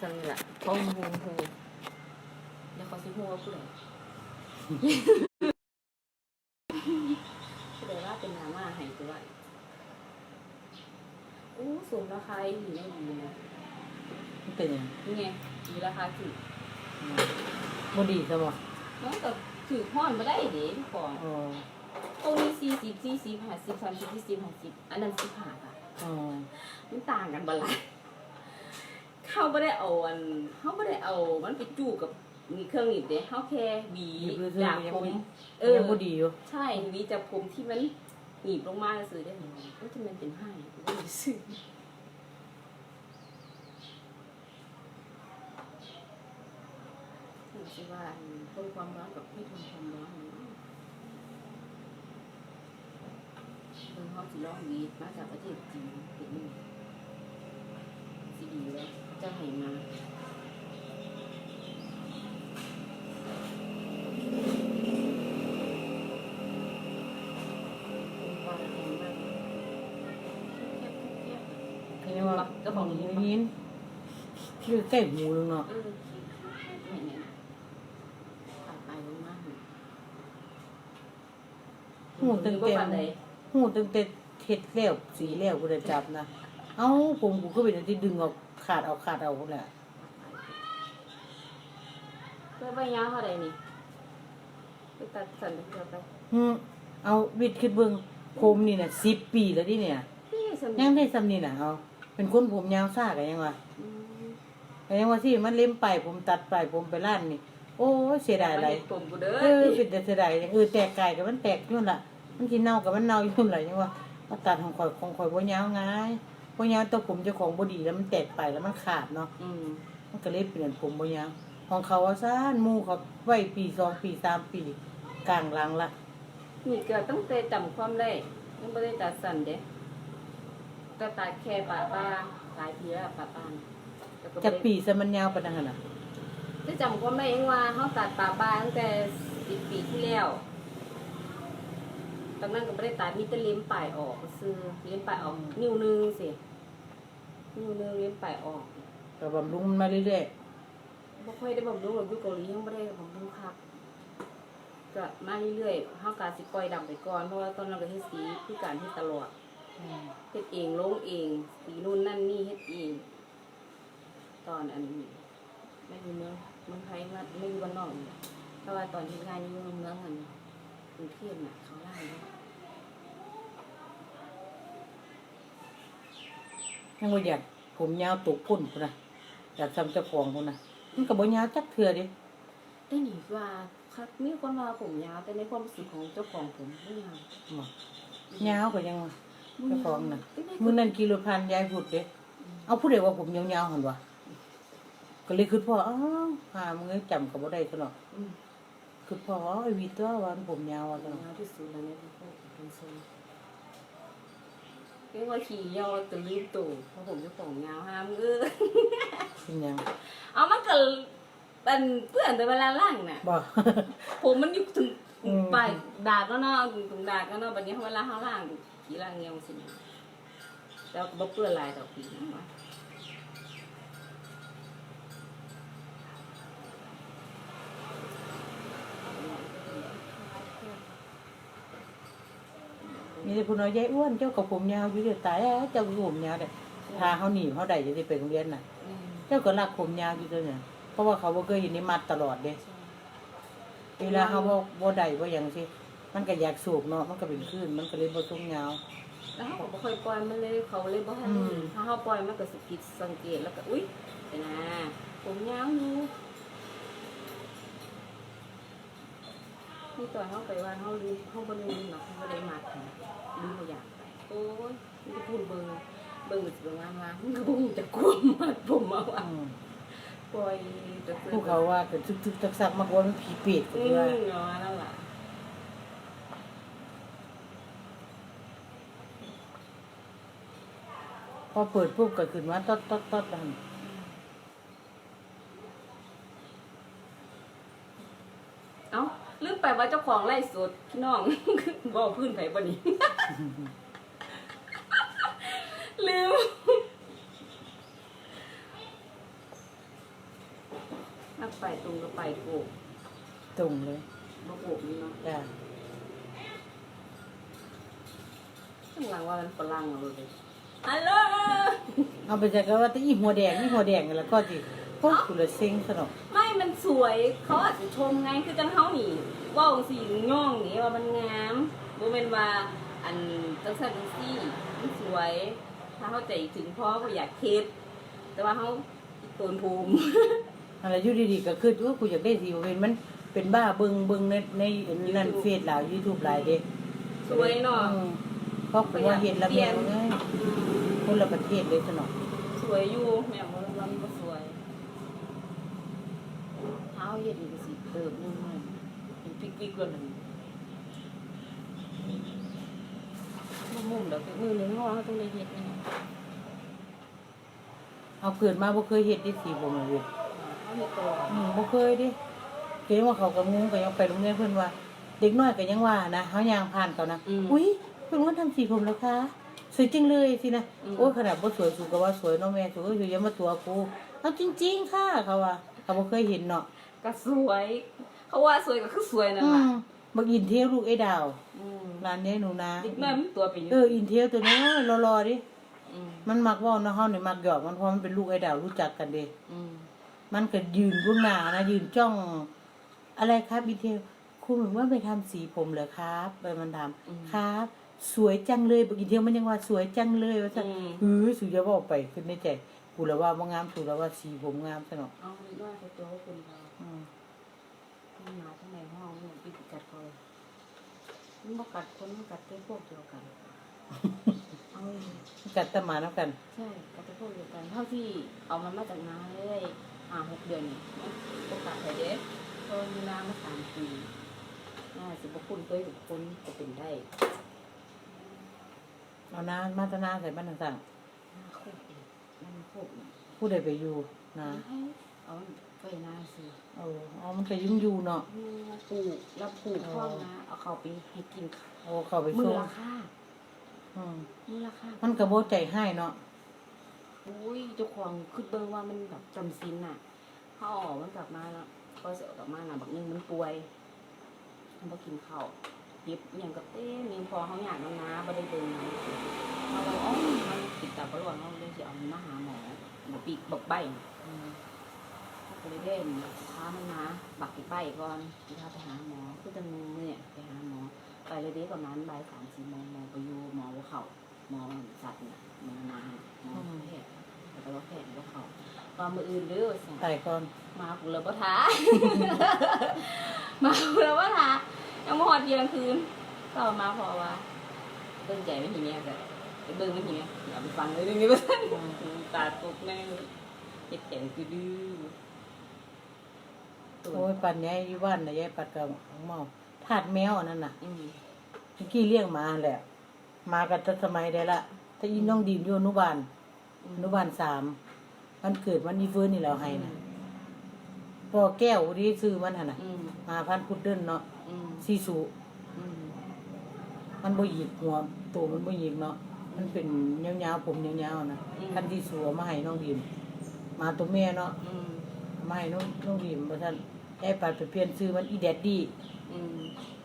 สั่นนี่ล่ะเขาฮู้ฮู้แล้วเขาสิฮู้ว่าผู้ใดผู้ใดว่าเป็นหน้ามาให้ตัวว่าโอ้สูงราคาอีหลีนะดีนะมันเป็นหยังนี่ไงมีราคาถูกบ่ดีซะบ่มันก็ถือห้อนมาได้เด้ของอ๋อตรงนี้สี่สิบสี่สิบห้าสิบสามสิบสี่สิบห้าสิบอันนั้นสิบห้าค่ะอ๋อมันต่างกันบหลาย เขาไม่ได้เอาอันเขาไม่ได้เอามันไปจู้กับมีเครื่องหนีบเด้เขาแค่หวีหยิบเลยจากยังผมบ่เออยังบ่ดีอยู่ใช่หวีจากผมที่มันหนีบลงมาซื้อได้ไหมก็จะมันเป็นให้ก็เลยซื้อถือสิว่าอันทนความร้อนกับไม่ทนความร้อนเนาะเพิ่งเขาสิลองหวีมาจากประเทศจีนเป็นนี่สิดีแล้ว จะให้มาก็ยังว่าเจ้าของหูยินคือใกล้หูนึงเนาะเออเห็นไหมผ่านไปลงมาหูตึงเต็มเลยหูตึงเต็มเฮ็ดแล้วสีแล้วบ่ได้จับนะ เอ้าผมกูก็เป็นอันที่ดึงออก ขาดเอาขาดเอาพุ่นแหละเพื่อใบยาวเท่าไรนี่ไปตัดสันเดียวไปฮึเอาวิดขึ้นเบิ่งผมนี่น่ะ10ปีแล้วดิเนี่ย นี่สันยังได้ซ้ำนี่น่ะเอาเป็นคนผมยาวซ่าก็ยังว่าก็ยังว่าที่มันเล็มไปผมตัดไปผมไปร้านนี่ โอ้ยเสียดายหลายผมกูเด้อเออเป็นแต่เสียดายอย่างเออแตกไก่กับมันแตกยุ่นล่ะ มันกินเน่ากับมันเน่ายุ่นล่ะยังว่ามาตัดของข่อยของข่อยบ่ยาวง่าย บ่ยาวแตัวผมเจ้าของบ่ดีแล้วมันแตกไปแล้วมันขาดเนาะอืมมันก็เลยเปลี่ยนผมบ่ยาวของเขาว่าซ่านหมู่เขาไว้ปีสองปีสามปีกลางหลังละนี่เกิดตั้งแต่จำความได้ยังไม่ได้ตัดสันเด้ก็ตัดแค่ปะป้าหลายปีแล้วปะป้าแต่ก็บ่จักได้ ปีซะมันยาวปานนั้นน่ะ จะจำความได้เองว่าเขาตัดปะป้าตั้งแต่สิบปีที่แล้ว ตอนนั้นก็ไม่ได้ตัดมีแต่เล็มปลายออกซื้อเล็มปลายออก นิ้วนึงสินิ้วนึงเล็มปลายออกก็บำรุงมันมาเรื่อยบ่ค่อยได้บำรุงหรอกอยู่เกาหลียังไม่ได้บำรุงคักก็มาเรื่อยๆเฮากาสิปล่อยดำไปก่อนเพราะว่าตอนนั้นก็เฮ็ดสีคือการเฮ็ดตลอดๆอืมเฮ็ดเองลงเองสีนู่นนั่นนี่เฮ็ดเอง ตอนอันนี้ไม่อยู่เมืองเมืองไทยมาไม่อยู่บ้านนอกนี่เพราะว่าตอนที่งานอยู่เมืองอันกรุงเทพน่ะ เขาไล่เนาะยังบ่อยากผมยาวตกพุ่นพุ่นน่ะอยากทำเจ้าของพุ่นน่ะมันก็บ่ยาวจักเทื่อเดิแต่นี่ว่าคักมีคนว่าผมยาวแต่ในความรู้สึกของเจ้าของผมไม่ยาวบ่ยาวก็ยังว่าเจ้าของน่ะแต่ในมื้อนั้นกิโลพันยายพูดเด้เอาผู้ใดว่าผมยาวๆหั่นวะก็เลยคิดพ่ออ้าวหามึงเอ้ยจำก็บ่ได้ซะเนาะอืม คือพ่อไอ้วีตัวว่าผมยาวว่าซะเนาะยาวที่สุดแล้วเนี่ยที่พวกเป็นทรงเรียกว่าขี่ยาวแต่ลืมตู่เพราะผมเจะของยาวห้ามเออเป็นหยังเอามันก็เป็นเพื่อนแต่เวลาล่างน่ะบ่ผมมันอยู่ถึงอืมปลายดากก็เนาะถึงตรงดากก็เนาะบัดนี้เวลาเขาล่างขี่ล่างเงี้ยวสินะแต่ก็บ่เปื้อนลายดอกผีนะ วะมีแต่ผู้น้อยยายอ้วนเจ้ากับผมยาวอยู่เด้อตายแล้วเจ้าก็ผมยาวได้พาเขาหนีเขาได้จะได้ไปโรงเรียนน่ะอืมเจ้าก็รักผมยาวอยู่เด้อเนี่ยเพราะว่าเขาบ่เคยเห็นนี่มัดตลอดเด้ใช่เวลาเขาบ่บ่ได้บ่หยังสิมันก็อยากสูบเนาะมันก็เป็นคลื่นมันก็เลยบ่ทรงยาว แล้วเขาก็บ่ค่อยปล่อยมันเลยเขาเลยบ่ให้อืม ถ้าเขาปล่อยมันก็สิผิดสังเกตแล้วก็อุ๊ยเดี๋ยวนะผมยาวอยู่ นี่ตอนเขาไปว่าเขาลืมเขาบ่ลืมหรอกเขาบ่ได้มาถึงลืมบ่อยากไปโอ้ยมันก็พูดเบิ่งเบิ่งสิเบิ่งว่ามามันก็บ่ฮู้จะกลัวมาผมมาว่าอืมปล่อยจะซื้อผู้เขาว่าก็ทึกๆซักๆมากกว่ามันผีเปรตก็อืคือมว่าเอามาแล้วล่ะพอเปิดปุ๊บก็ขึ้นมาต๊อดต๊อดต๊อดดัง เอ้าลืมไป ว่าเจ้าของไล่สดพี่น้อง บอกพื้นไผบ่นี่ลืมถ้าไปตรงก็ไปโกกตรงเลยบ่โกกนี่เนาะจ้าข้างหลังว่ามันฝรั่งเอาเลยฮัลโหลเอาไปจากก็ว่าแตอีหัวแดงนี่หัวแดงกันแล้วก็จิพวกกุละเซ็งสนอกไม่มัน สวยเขาอาจจะชมไงคือจังเฮานี่เว่าสีย่องนี่ว่ามันงามบ่แม่นว่าอันจังซั่นจังซี่มันสวย ถ้าเข้าใจถึงพ่อก็อยากเฮ็ดแต่ว่าเฮาอีโตนภูมิอะไรอยู่ดีๆก็คือว่ากูอยากได้สีเป็นมันเป็นบ้าเบิงเบิงในในนั่นเฟซหลาว YouTube หลายเด้สวยเนาะอืมเพราะกูว่าเห็นแล้วแม่งเอ้ยคนละประเทศเลยสนอกสวยอยู่แม่บ่ว่ามันบ่สวย เฮาเฮ็ดนี่ก็สิเติบนึงเลยเป็นปิกๆเลยนั่นบ่มุมดอกมือหนึงเฮาเฮาต้องได้เฮ็ดนี่เอาเกิดมาบ่เคยเฮ็ดได้สีผมเลยเขามีตัวอืมบ่เคยเดิเกรงว่าเขาก็งงก็ยังไปโรงเรียนเพิ่นว่า เด็กน้อยก็ยังว่านะเฮาย่างผ่านเขานะอุ้ยเพิ่นว่าทำสีผมแล้วคะสวยจริงเลยสินะโอ้ยขนาดบ่สวยสูก็ว่าสวยเนาะแม่สูก็อยู่อย่ามาตัวกูเอาจริง ๆ ค่ะเขาว่าเขาบ่เคยเห็นเนาะ ก็สวย เขาว่าสวยก็คือสวยนั่นอืล่ะมบักอินเทลลูกไอ้ดาวอืมร้านนี้หนูนะเด็กน้อยมันตัวเป็นอยู่เอออินเทลตัวนี้รอๆดิอืมมันมักเว้าเนาะเฮานี่มักหยอกมันเพราะมันเป็นลูกไอ้ดาวรู้จักกันเด้อืมมันก็ยืนเบื้องหน้านะยืนจ้อง อะไรครับอินเทลครูเหมือนว่าไปทำสีผมเหรอครับไปมันทำครับ สวยจังเลยบอกอินเทลมันยังว่าสวยจังเลยว่าซะอืมฮือสุจะบอกไปขึ้นในใจกูแล้วว่าบ่งามสุแล้วว่าสีผมงามซะเนาะเอาเด็กน้อยเขาตัวเขาคนเราอื มมันมาข้างในห้องมันปิดกัดเขาเลยมันบ่กัดคนมันกัดเป็นพวกเดียวกันเอาเลยกัดแตะหมาน้ำกัน ใช่กัดเป็นพวกเดียวกันเท่าที่เอามันมาจากนาเลยห้าหกเดือนนี่โอกาสไทยเด้เพราะมีนามาสามปีน่าสิบคุณเคยถูกคนก็เป็นได้เอานามาตนาใส่บ้านต่างหน้าโคกอีกมันโคกอีกๆผู้ใดไปอยู่นะให้เอา ไปนาสิเออเอามันไปยุ่งอยู่เนาะปลูกแล้วปลูกข้องนะเอาเขาไปให้กินข้าวเอาเข้าไปมือส่งละค่าอืมมือละค่ามันก็บ่ใจให้เนาะอุ้ยเจ้าของคือเบิ่งว่ามันแบบจำศีลน่ะเขาออกมันกลับมาแล้วก็เสียกลับมาน่ะบักนึงมันป่วยมันบ่กินข้าวเย็บอหย่างกับเต้มีพอเขาอยากน้ำน้าบ่ได้เบิ่งนะเขาเลยอ๋อมันติดตาประหลอดเขาเลยสิเอามันมาหาหมอหมอปีกบักใบอืม ก็เลยเล่นพามันมาบักไปีกใบก่อนที่พาไปหาหมอคือจะงูเนี่ยไปหาหมอ ไปเลยเด็กประมาณบ่ายสามสี่โมงหมอไปอยู่หมอหัวเขาหมอสัตว์เนี่ยหมอนานหมอแพทย์แล้วก็ว่าแพทย์หัวเขาตอนมืออื่นเด้อสั่งตายก่อนมากูเลยบ่ท้า มากูเลยบ่ท้ายังบ่ฮอดเที่ยงคืนก็เอมาพอว่าเบิ่งใจไม่หิเมียก็ไปเบิ่งไม่หิเมียอย่าไปฟังเลยเรื่องนี้บ่ซั่นตาตกแน่เลยเจ็บแขนคือดื้อ ตัวโอ้ยปันยายอยู่บ้านน่ะยายปัดกับเมาทาดแมวอันนั้นน่ะอืมเมื่อกี้เลี้ยงหมาแหละมากันแต่สมัยได้ละถ้าอีน้องดีมอยู่อนุบาลอนุบาลสามมันเกิดวันนี้ฟื้นนี่เราให้นะพ่อแก้วที่ซื้อมันหั่นน่ะอืมมาพันพุดเดิ้ลเนาะอืมซีสูอืมมันบ่หยิกหัวตัวมันบ่หยิกเนาะมันเป็นยาวๆผมยาวๆนะท่านที่สูเอามาให้น้องดีมมาตัวแม่เนาะ อืมเอามาให้น้องน้องดีมว่าท่าน ไอ้ปัดไปเปลี่ยนซื้อมันอีแดดดี้อืม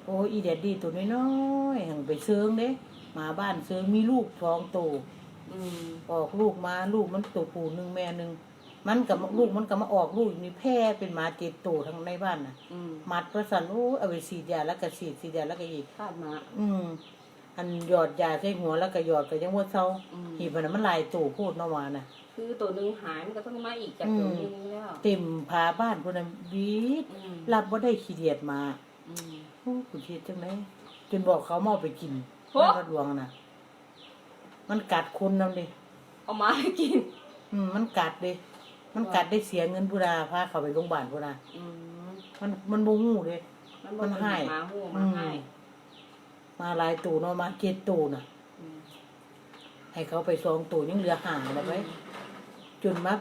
โอ้อีแดดดี้ตัวน้อยๆหังไปเซิงเด้มาบ้านเซิงมีลูกท้องโตอืมออกลูกมาลูกมันตัวผู้หนึ่งแม่หนึ่งมันกับลูกมันก็มาออกลูกอยู่นี่แพร่เป็นหมาเจ็ดตัวทั้งในบ้านน่ะ อืมมัดประสันโอ้เอาไปสีดยาแล้วก็สีดสีดยาแล้วก็อีก คาดมาอืม อันหยอดยาใส่หัวแล้วก็หยอดก็ยังว่าเศร้าอืมหีบมันนะมันหลายตัวโคตรเนาะวาน่ะ คือตัวหนึ่งหายมันก็ต้องมาอีกจากอืมตัวหนึง แล้วเต็มพาบ้านคนนั้นบีดอืมรับว่าได้ขี้เดียดมาอืม โอ้กูคิดจังไดจนบอกเขามาเอาไปกินโอ้บ้านระดวงน่ะมันกัดคนนำดิเอามาให้กินอืมมันกัดดิมันกัดได้เสียเงินพุนาพาเขาไปโรงพยาบาลพุนาอืมมันมันบ่ฮู้เลย มันบ่มันให้มาหูมาให้มาหลายตูเนาะมาเจ็ดตูน่ะ อืมให้เขาไปสองตูยังเหลือห่างแล้วไปจนมา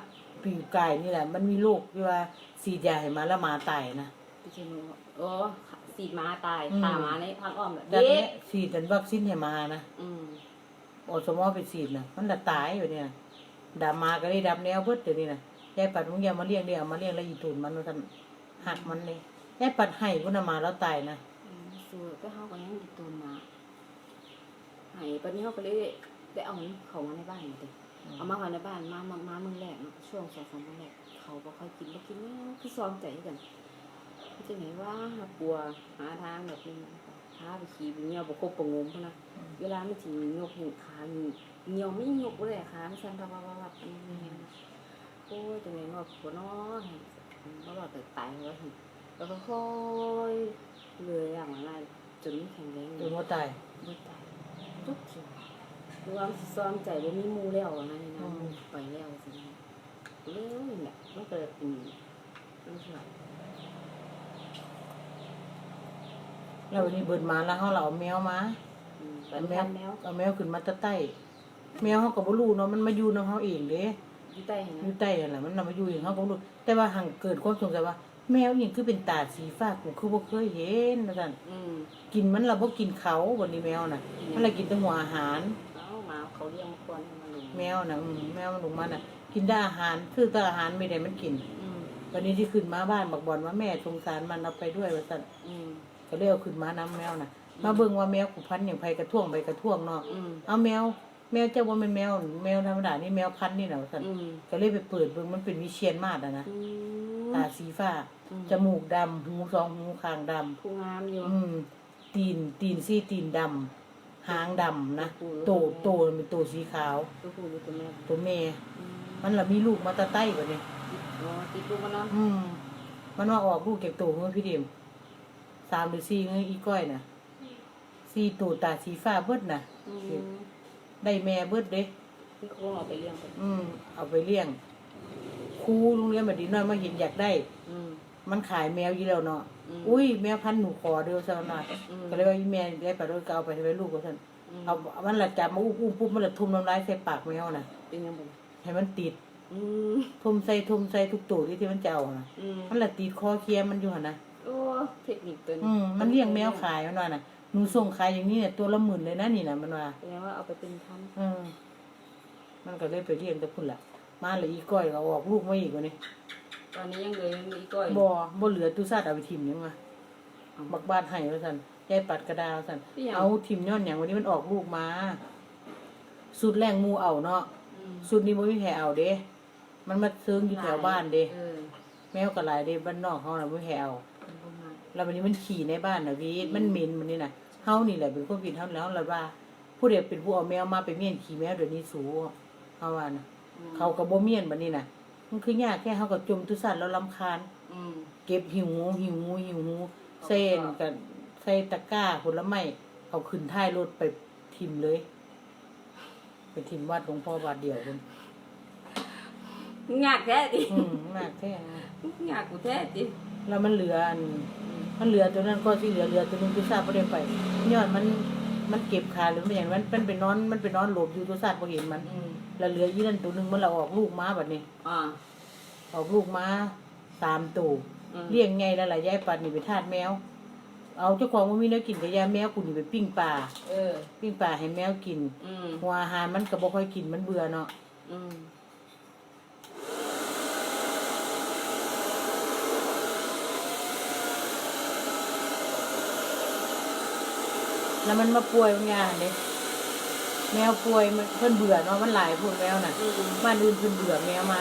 ปีกายนี่แหละ มันมีโรคที่ว่าสีดยาให้มาแล้วหมาตายนะพี่ชิโนโอ้สีดม้าตายอืมตาม้าในพังอ้อมแบบดังเด็นี้กสีดเป็นวัคซีนให้มานะอืมอสมอไปสีดนะมันละตายอยู่เนี่ยดามาก็ได้ดับแนวเบิดเดี๋ยวนี้นะยายปัดมึงอย่ามาเลี้ยงเดี๋ยวเอามาเลี้ยงแล้วอีตูนมันว่าซั่นหักมันเลยยายปัดให้พุ่นน่ะมาแล้วตายนะอืมสวยก็เฮาก็ยังติดตัวมาใหายปานนี้เฮาก็เลยได้เอามันเข้ามาในบ้านนี่เด้ เอามาไว้ในบ้านมามามามื้อแรกเนาะช่วง2-3มื้อแรกเขาบ่ค่อยกินบ่กินแล้วคือซ้อมใจกันคือจังไดว่าหากลัวหาทางแบบนี้พาไปขี่ไปเหี่ยวบ่ครบบ่งมพุ่นน่ะเวลามันสิยกเห็นขานี่เหี่ยวไม่ยกเลยขามันสั่นพับๆๆอันนี้โอ้ยจังได๋เนาะปวดเนาะบ่รอดแต่ตายว่าหั่นแล้วก็ค่อยเลื่อยอย่างไรจนมันแข็งแรงตูนว่าตายบ่ตายทุกทีร วมซ้อมใจบ่มีหมู่แล้วนะนี่นะอืมไปแล้วสินะเร็วนี่แหละมันเกิดเป็นมันเชื่อแล้ววันนี้เบิดมาแล้วเฮาเราเอาแมวมาอืมเอาแมแมววแมวเอาแมวขึ้นมาแตะใต้แมวเฮาก็บ่รู้เนาะมันมาอยู่นำเฮาเองเด้อยู่ใต้เห็นอนะยู่ใต้นั่นแหละมันนำมาอยู่เองเฮาก็บ่รู้แต่ว่าหังเกิดความสงสัยว่า แมวนี่คือเป็นตาสีฟ้ากูคือบ่เคยเห็นว่าซั่นอืมกินมันเราบ่กินเขาวันนี้แมวน่ะมันละกินแต่หัวอาหาร เอาหมาเขาเลี้ยงมาก่อนให้มันลงแมวน่ะอืมแมวมันลงมาน่ะ กินได้อาหารคือแต่อาหารไม่ได้มันกิน อืมวันนี้ที่ขึ้นมาบ้านบอกบอลว่าแม่สงสารมันเอาไปด้วยว่าซั่นอืมก็เลยเอาขึ้นมานํแมวน่ะ มาเบิ่งว่าแมวกูพันธุ์หยังไผกระท่วงไปกระท่วงเนาะอืมเอาแมว แมวเจ้าบ่แม่นแมว แมวธรรมดานี่แมวพันธุ์นี่น่ะว่าซั่นอืมก็เลยไปเปิดเบิ่งมันเป็นวิเชียนมาศอะนะอืมตาสีฟ้าอืมจมูกดำหูสองหูคางดำผู้งามอยู่ อืมตีนตีนซี่ตีนดำ หางดำนะโอ้โหโตโตมันเป็นโตสีขาว ตัวผู้หรือตัวแม่ตัวแม่ อืมมันละมีลูกมาแตะใต้บัดนี้อ๋อติดลูกมันเนาะอืม มันว่าออกลูกเก็บตัวเมื่อพี่เดมสามหรือสี่เงี้ยอีก้อยน่ะสี่ตัวตาสีฟ้าเบิดน่ะ อืมได้แม่เบิดเด้พี่คงเอาไปเลี้ยงไปอืม เอาไปเลี้ยงครูโรงเรียนบัดนี้น้อยมาเห็นอยากได้ อืมมันขายแมวอยู่แล้วเนาะ อืมอุ้ยแมวพันธุ์หนูขอเดียวซะหน่อยอืมก็เลยว่าอีแม่ได้ไปด้วยก็เอาไปให้ลูกก็ท่านมเอามันละจับมาอุ้มอุ้มปุ๊บมันละทุ่มน้ำลายใส่ปากแมวน่ะเป็นยังไงให้มันติดอืมทุ่มใส่ทุ่มใส่ทุกตัวที่ที่มันจะเอาน่ะอืมมันละติดคอเคลียร์มันอยู่หั่นนะโอ้เทคนิคตัวนี้อืมมันเลี้ยงแมวขายมันว่าน่ะหนูส่งขายอย่างนี้เนี่ยตัวละหมื่นเลยนะนี่น่ะมันว่าแปลว่าเอาไปเป็นพันอืมมันก็เลยไปเลี้ยงแต่พุ่นละมาเลยอีก้อยก็เอาออกลูกมาอีกว่านี่ ตอนนี้ยังเหลยยังมีอีกก้อยบ่บ่เหลือตุซาดเอาไปทิ่มยังว่าบักบาดให้ว่าซั่นยายปัดกระดาว่าซั่นเอาทิ่มย้อนหยังวันนี้มันออกลูกมาสุดแรงหมูเอาเนาะอืมสุดนี้บ่มีแผลเอาเด้ มันมาเซิงอยู่แถวบ้านเด้เออแมวก็หลายเด้บ้านนอกเฮาน่ะบ่มีแผลเอาเป็นประมาณแล้ววันนี้มันขี่ในบ้านน่ะวีดมันเหม็นมันนี่น่ะเฮานี่แหละเป็นคนผิดเฮาแล้วแล้วว่า ผู้ใดเป็นผู้เอาแมวมาไปเมียนขี่แมวเดี๋ยวนี้สูเฮาว่านะอืมเขาก็บ่เมียนบัดนี้น่ะ มันคือยากแค่เฮาก็จมตุสัตว์แล้วรำคาญ อืม เก็บหิวงูหิวงูหิวงูเส้นกับใส่ตะกร้าผลไม้เอาขึ้นท้ายรถไปทิมเลย ไปทิมวัดหลวงพ่อบาทเดียวพุ่นยากแท้ดิอืมมากแท้นะยากกูแท้ดิแล้วมันเหลืออันมันเหลือตัวนั้นก็ที่เหลือเหลือตัวนึงตัวซาบ่ได้ไปย้อนมันมันเก็บขาหรือมันอย่างนั้นมันเป็นนอนมันเป็นนอนหลบอยู่ตัวซาบ่เห็นมันอืม แล้วเหลือยี่นั่นตัวหนึงมันละออกลูกมาบัดนี้อ่า ออกลูกมาสามตัวอืม เลี้ยงไงแล้วล่ะยายปัดนี่ไปทาสแมว เอาเจ้าของบ่มีแนวกินกับยาแมวกูนี่ไปปิ้งปลาเออ ปิ้งปลาให้แมวกิน อืม หัวอาหารมันก็บ่ค่อยกินมันเบื่อเนาะอืม แล้วมันมาป่วยบางอย่างเด้ แมวป่วยมันเพิ่นเบื่อเนาะมันหลายพวกแมวน่ะอืมบ้านอื่นเพิ่นเบื่อแมวมา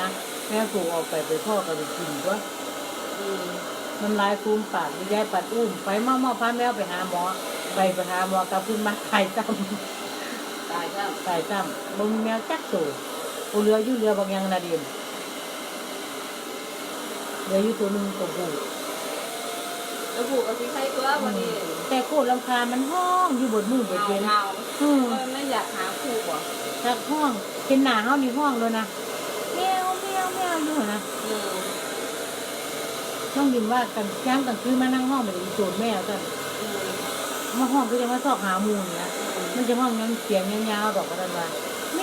แมวถูกออกไปไปพ่อก็ไปกินตัวอืมมันหลายคูมปากยายปัดอุ้มไปมามาพาแมวไปหาหมอไปไปหาหมอกลับขึ้นมาตายจ้ำตายจ้ะตายจ้ำบ่มีแมวจักตัวโอเรืออยู่เรือบางอย่างนะเดียมเหลืออยู่ตัวหนึงตัวผู้แล้วผูกกับสีไข่ตัววันนี้ แต่โคตรลำคาญมันห้องอยู่บนมือเบิดเงาเย็นเงาอืมเออไม่อยากหาคู่บ่จากห้องเป็นหนาเฮานี่ห้องเลยนะแมวแมวแมวอยู่หั่นนะอืมน้องดินว่ากันย่างกลางคืนมานั่งห้องไปอีโจรแมวกันอืมมาห้องก็จะมาซอกหาหมูนี่นะมันจะห้องยังเสียงยาวๆดอกกระดานว่าแม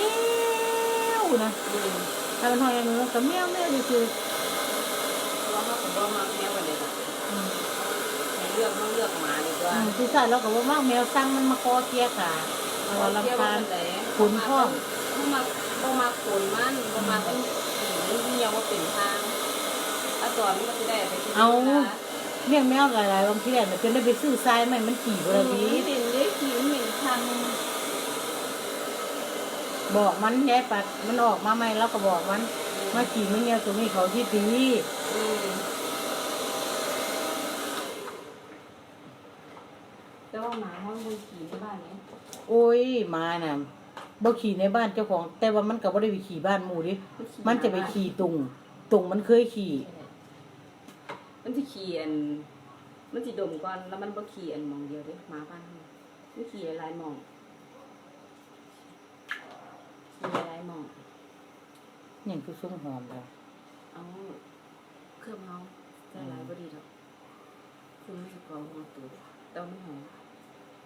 วนะอืมถ้ามันห้องอย่างนี้มันก็แมวแมวคือ เพราะว่าเขาผมว่ามาแมววันนี้นะ ๆอืม ให้ เลือกต้องเลือกหมาดีกว่าอืมคือใส่เราก็บ่มากแมวสั่งมันมาคอเคลียร์ขาเราลำคาญขนพ่องบ่มาบ่มาขนมันบ่มาต้องมันเหี่ยวว่าเป็นทางถ้าตอนมันก็จะได้ไปที่เอาเลี้ยงแมวหลายๆบางทีแหละมันจนได้ไปซื้อทรายใหม่มันขี่บ่เอละอพีมันเป็นเล็กขี้มันเหม็นทางบอกมันยายปัดมันออกมาใหม่แล้วก็บอกมันมาขี่มันเนี่ยตรงนี้เขาที่ดีอืมแต่ว่า หมาห้องบนขี่ในบ้านเนี่ยโอ้ยมาน่ะบ่ขี่ในบ้านเจ้าของ แต่ว่ามันก็บ่ได้ไปขี่บ้านหมู่ดิมันจะไปขี่ตุงตุงมันเคยขี่ มันจะขี่อัน มันจะดมก่อนแล้วมันบ่ขี่อันหมองเดียวเด้หมาบ้านเรามันขี่หลายๆหมองขี่หลายๆหมอง อย่างคือซุ้มหอมแล้วเอาเครื่องเฮาแต่หลายบ่ดีดอกคือมันจะกรองหัวตัวแต่ว่ามันหอม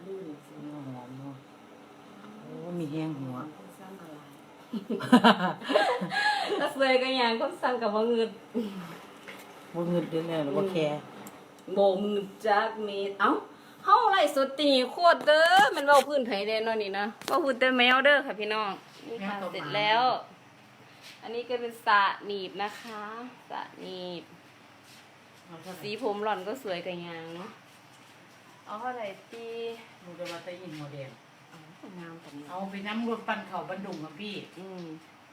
ลื่นสิมันหอมเนาะโอ้มีแห้งหัวคนสร้างอะไรถ้าสวยก็อย่างคนสร้างกับว่าเงินบ่เงินเดือนแล้วหรือบ่าแคร์โบมือจักเมตรเอ้าเฮาไล่สดตีนี่โคตรเด้อมันเว้าพื้นไผเด้เนาะนี่นะเว้าพื้นแต่แมวเด้อค่ะพี่น้องนี่ค่ะเสร็จแล้ว อันนี้ก็เป็นสระหนีบนะคะสระหนีบสีผมหล่อนก็สวยกันยังเนาะเอาเท่าไหร่ตี หนูจะมาใต้ยินหัวแดงเอางามกันเนาะเอาไปน้ำรถปั่นเขาบันดุงอะพี่ อืม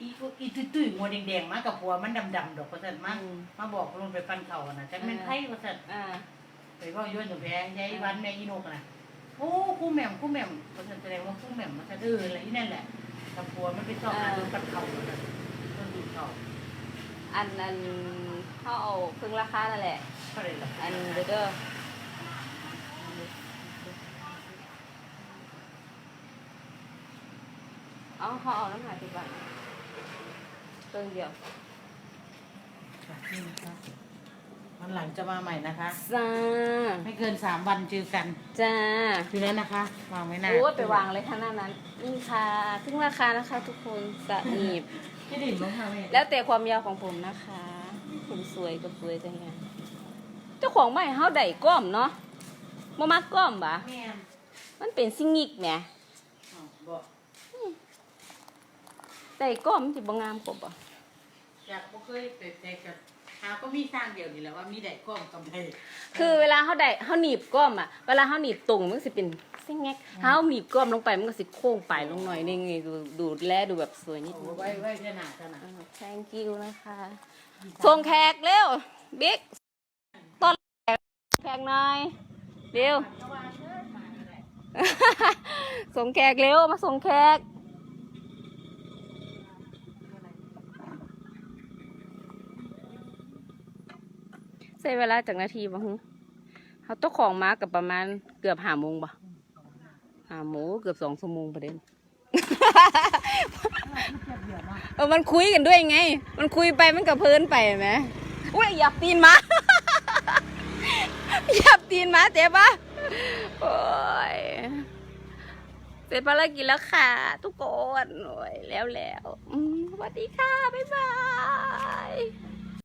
อีพวกอีตุ้ยๆหัวแดงๆมากับหัวมันดำๆดอกว่าซั่นมาอืม มาบอกลงไปปั่นเขาอะน่ะจักแม่นไผว่าซั่นอ่า ไปเว้าย้อนกับแพงยายวันแม่อีนกน่ะโอ้ครูแหม่มครูแหม่มว่าซั่นแสดงว่าครูแหม่มมันจะดื้ออะไรนี่นั่นแหละกับหัวมันไปชอบหารถปั่นเขาว่าซั่นต้นดูเขาอันอันเขาเอาเครื่องราคานั่นแหละ เท่าไหร่ล่ะอันเด้อเด้อ เอาเขาเอาน้ำหาสิบบาทเครื่องเดียวค่ะนี่นะคะวันหลังจะมาใหม่นะคะ จ้าไม่เกินสามวันเจอกันจ้าคือแล้วนะคะวางไว้หน้าโอ้ยไปวางเลยข้างหน้านั้นนี่ค่ะซึ่งราคานะคะ ทุกคนสะหนีบที่ดิ่นมั้งค่ะแม่แล้วแต่ความยาวของผมนะคะ ผมสวยกับสวยจังไงเจ้าของไม่เฮาได้ก้อมเนาะบ่มักก้อมบ่ะแม่มันเป็นซิงิกแหม อ๋อบอก ได้ก้อมมันสิบ่งามกว่าบ่อยากบ่เคยไปแต่กับหาก็มีสร้างเดียวนี่แหละว่ามีได้กล้องกับได้คือเวลาเฮาได้เฮาหนีบก้อมอะเวลาเฮาหนีบตรงมันก็สิเป็นซิงแงกเฮาหนีบก้อมลงไปมันก็สิโค้งไปลงหน่อยนึงนี่ดูดูแลดูแบบสวยนิดโอ้นึงไว้ไว้ขนาดขนาดอ่า thank you นะคะส่งแขกเร็วบิ๊กต้อนรับแขกหน่อยเร็วส่งแขกเร็วมาส่งแขก ช้เวลาจากนาทีบ่ฮึเขาต้องของมากับประมาณเกือบห้าโมงบ่ห้าโมงเกือบสองชั่วโมงประเด็นเออมันคุยกันด้วยไง มันคุยไปมันก็เพลินไปไหมอุ้ยหยับตีนมาหยับตีนมาเจ็บปะโอ้ยเสร็จภารกิจแล้วค่ะ ทุกคนโอ้ยแล้วแล้วสวัสดีค่ะ บ๊ายบาย